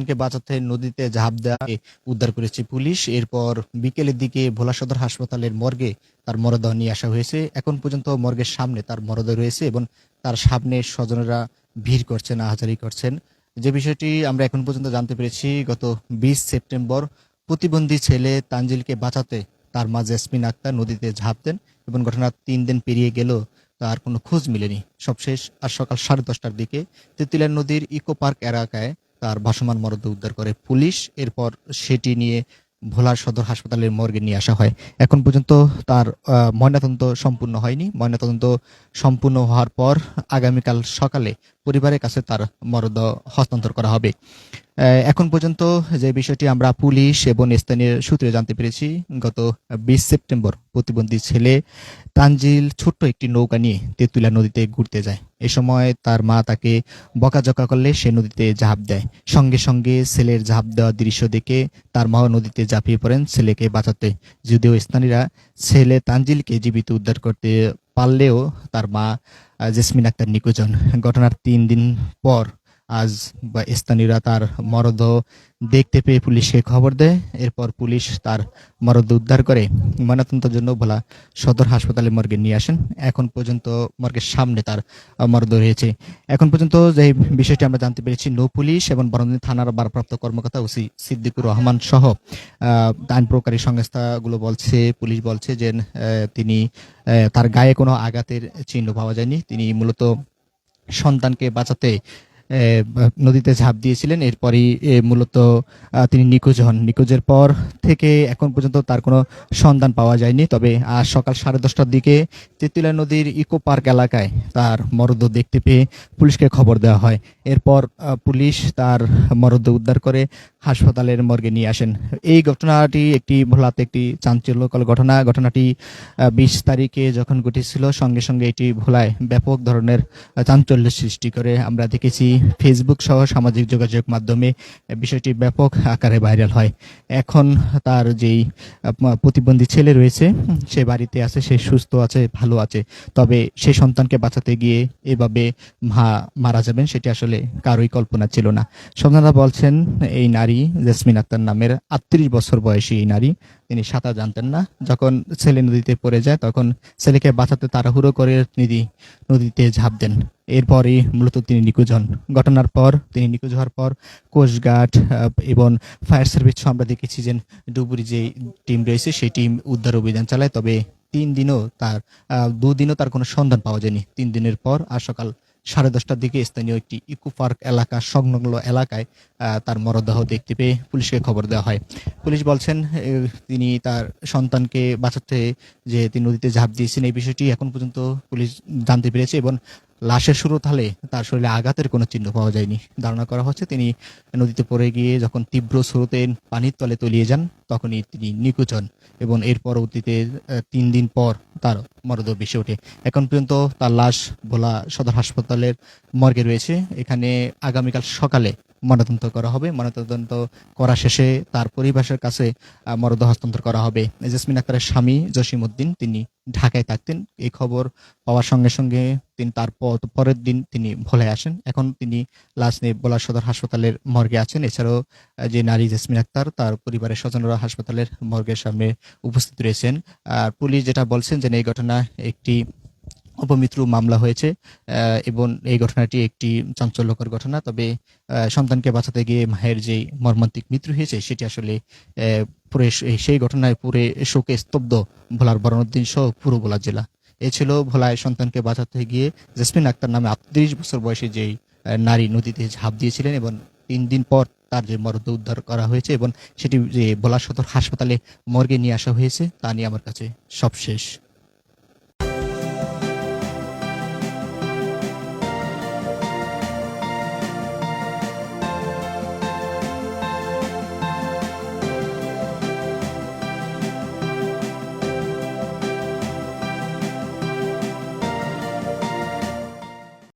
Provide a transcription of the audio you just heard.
সন্তানকে বাঁচাতে, নদীতে ঝাঁপ দেওয়া উদ্ধার করেছে পুলিশ। এরপর বিকেলের দিকে ভোলা সদর হাসপাতালের মর্গে তার মরদেহ নিয়ে আসা হয়েছে। এখন পর্যন্ত মর্গের সামনে তার মরদেহ রয়েছে এবং তার সামনে স্বজনেরা ভিড় করছেন, আহাজারি করছেন। যে বিষয়টি আমরা এখন পর্যন্ত জানতে পেরেছি, গত বিশ সেপ্টেম্বর প্রতিবন্ধী ছেলে তানজিলকে বাঁচাতে তার মা জেসমিন আক্তার নদীতে ঝাঁপ দেন এবং ঘটনার তিন দিন পেরিয়ে গেল তার কোনো খোঁজ মিলেনি। সবশেষ আর সকাল সাড়ে দশটার দিকে তেঁতুলিয়া নদীর ইকো পার্ক এলাকায় তার ভাসমান মরদ উদ্ধার করে পুলিশ। এরপর সেটি নিয়ে ভোলার সদর হাসপাতালের মর্গে নিয়ে আসা হয়। এখন পর্যন্ত তার ময়নাতদন্ত সম্পূর্ণ হয়নি। ময়নাতদন্ত সম্পূর্ণ হওয়ার পর আগামীকাল সকালে পরিবারের কাছে তার মরদ হস্তান্তর করা হবে। এখন পর্যন্ত যে বিষয়টি আমরা পুলিশ এবং স্থানীয় সূত্রে জানতে পেরেছি, গত বিশ সেপ্টেম্বর প্রতিবন্ধী ছেলে তানজিল ছোট্ট একটি নৌকা নিয়ে তেঁতুলিয়া নদীতে ঘুরতে যায়। এ সময় তার মা তাকে বকাঝকা করলে সে নদীতে ঝাঁপ দেয়। সঙ্গে সঙ্গে ছেলের ঝাঁপ দেওয়া দৃশ্য দেখে তার মাও নদীতে ঝাঁপিয়ে পড়েন ছেলেকে বাঁচাতে। যদিও স্থানীয়রা ছেলে তানজিলকে জীবিত উদ্ধার করতে পারলেও তার মা জেসমিন আক্তার নিখোঁজ হন। ঘটনার তিন দিন পর আজ বা স্থানীয়রা তার মরদেহ দেখতে পেয়ে পুলিশকে খবর দেয়। এরপর পুলিশ তার মরদেহ উদ্ধার করে ময়নাতদন্তের জন্য ভোলা সদর হাসপাতালে মর্গে নিয়ে আসেন। এখন পর্যন্ত মর্গের সামনে তার আহ, মরদেহ রয়েছে। এখন পর্যন্ত যে বিষয়টি আমরা জানতে পেরেছি নৌ পুলিশ এবং বরন্দী থানার ভারপ্রাপ্ত কর্মকর্তা ওসি সিদ্দিকুর রহমান সহ আইন প্রকারী সংস্থাগুলো বলছে পুলিশ বলছে যে তিনি তার গায়ে কোনো আঘাতের চিহ্ন পাওয়া যায়নি। তিনি মূলত সন্তানকে বাঁচাতে নদীতে ঝাঁপ দিয়েছিলেন। এরপরই মূলত তিনি নিখোঁজ হন। নিখোঁজের পর থেকে এখন পর্যন্ত তার কোনো সন্ধান পাওয়া যায়নি। তবে আজ সকাল সাড়ে দশটার দিকে তেঁতুলিয়া নদীর ইকো পার্ক এলাকায় তার মরদেহ দেখতে পেয়ে পুলিশকে খবর দেওয়া হয়। এরপর পুলিশ তার মরদেহ উদ্ধার করে হাসপাতালের মর্গে নিয়ে আসেন। এই ঘটনাটি একটি ভোলাতে একটি চাঞ্চল্যকর ঘটনা। ঘটনাটি বিশ তারিখে যখন ঘটেছিল, সঙ্গে সঙ্গে এটি ভোলায় ব্যাপক ধরনের চাঞ্চল্য সৃষ্টি করে। আমরা দেখেছি ফেসবুক সহ সামাজিক যোগাযোগ মাধ্যমে বিষয়টি ব্যাপক আকারে ভাইরাল হয়। এখন তার যেই প্রতিবন্ধী ছেলে রয়েছে সে বাড়িতে আছে, সে সুস্থ আছে, ভালো আছে। তবে সে সন্তানকে বাঁচাতে গিয়ে এভাবে মা মারা যাবেন, সেটি আসলে কারোই কল্পনা ছিল না। সন্তানরা বলছেন, এই নারী জেসমিন আক্তার নামের আটত্রিশ বছর বয়সী এই নারী তিনি সাঁতার জানতেন না। যখন ছেলে নদীতে পড়ে যায়, তখন ছেলেকে বাঁচাতে তাড়াহুড়ো করে নদী নদীতে ঝাঁপ দেন। এরপরই মূলত তিনি নিখোঁজ হন। ঘটনার পর, তিনি নিখোঁজ হওয়ার পর কোস্টগার্ড এবং ফায়ার সার্ভিস, আমরা দেখেছি যে ডুবুরি যে টিম রয়েছে, সেই টিম উদ্ধার অভিযান চালায়। তবে তিন দিনও তার দুদিনও তার কোনো সন্ধান পাওয়া যায়নি। তিন দিনের পর আর সকাল সাড়ে দশটার দিকে স্থানীয় একটি ইকো পার্ক এলাকা, সংলগ্ন এলাকায় তার মরদেহ দেখতে পেয়ে পুলিশকে খবর দেওয়া হয়। পুলিশ বলছেন তিনি তার সন্তানকে বাঁচাতে যে তিনি নদীতে ঝাঁপ দিয়েছেন এই বিষয়টি এখন পর্যন্ত পুলিশ জানতে পেরেছে এবং লাশের শুরু তাহলে তার শরীরে আঘাতের কোনো চিহ্ন পাওয়া যায়নি। ধারণা করা হচ্ছে তিনি নদীতে পড়ে গিয়ে যখন তীব্র স্রোতে পানির তলে তলিয়ে যান, তখনই তিনি নিখোঁজ হন এবং এর পরবর্তীতে তিন দিন পর তার মরদেহ ভেসে ওঠে। এখন পর্যন্ত তার লাশ ভোলা সদর হাসপাতালের মর্গে রয়েছে। এখানে আগামীকাল সকালে ময়নাতদন্ত করা হবে। ময়নাতদন্ত করা শেষে তার পরিবারের কাছে আহ, মরদেহ হস্তান্তর করা হবে। জেসমিন আক্তারের স্বামী জসিম উদ্দিন তিনি ঢাকায় থাকতেন। এই খবর পাওয়ার সঙ্গে সঙ্গে তিনি তার পরের দিন তিনি ভোলে আসেন। এখন তিনি লাশ নিয়ে ভোলা সদর হাসপাতালের মর্গে আছেন। এছাড়াও যে নারী জেসমিন আক্তার তার পরিবারের স্বজনরা হাসপাতালের মর্গের সামনে উপস্থিত রয়েছেন। আর পুলিশ যেটা বলছেন যে এই ঘটনা একটি অপমৃত্যু মামলা হয়েছে এবং এই ঘটনাটি একটি চাঞ্চল্যকর ঘটনা। তবে সন্তানকে বাঁচাতে গিয়ে মায়ের যে মর্মান্তিক মৃত্যু হয়েছে, সেটি আসলে পুরো সেই ঘটনায় পুরে শোকে স্তব্ধ ভোলার বরণুদ্দিন সহ পুরো ভোলা জেলা। এ ছিল ভোলায় সন্তানকে বাঁচাতে গিয়ে জেসমিন আক্তার নামে আটত্রিশ বছর বয়সে যেই নারী নদীতে ঝাঁপ দিয়েছিলেন এবং তিন দিন পর তার যে মরদেহ উদ্ধার করা হয়েছে এবং সেটি যে ভোলা সদর হাসপাতালে মর্গে নিয়ে আসা হয়েছে, তা নিয়ে আমার কাছে সব শেষ